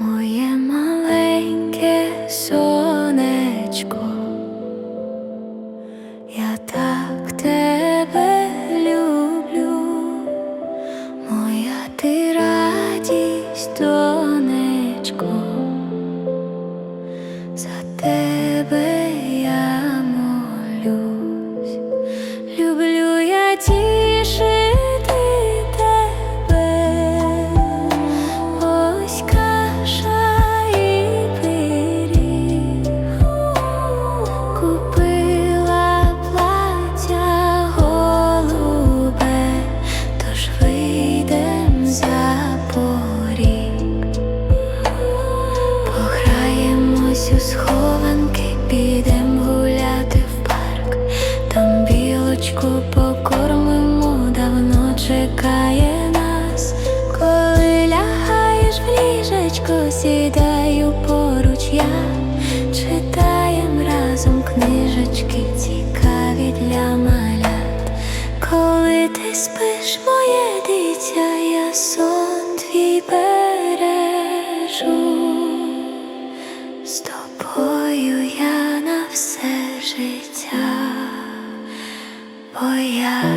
Моє маленьке сонечко, я так тебе люблю, моя ти радість, я молюсь, люблю я тішити купила плаття голубе, тож вийдем за поріг. Пограємось у схованки, підем гуляти в парк, там білочку покормимо, давно чекає нас. Коли лягаєш в ліжечко, сідаю спиш, моє дитя, я сон твій бережу. З тобою я на все життя, бо я